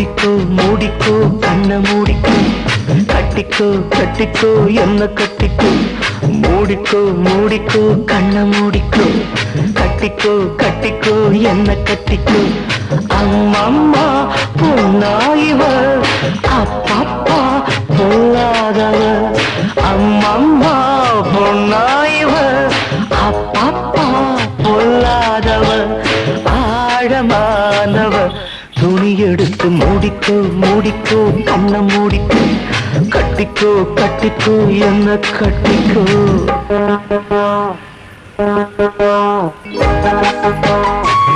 கட்டிக்கோ மூடிக்கோ கண்ண மூடிக்கோ. கட்டிக்கோ கட்டிக்கோ என்ன கட்டிக்கோ. மூடிக்கோ மூடிக்கோ கண்ண மூடிக்கோ. கட்டிக்கோ கட்டிக்கோ என்ன கட்டிக்கோ. அம்மம்மா பொன்னாயிவ அப்பப்பா பொல்லாதவர். அம்மம்மா பொன்னாயிவ துணி மூடிக்கோ மூடிக்கோ கண்ண மூடிக்கோ கட்டிக்கோ கட்டிக்கோ என்ன கட்டிக்கோ Thank you.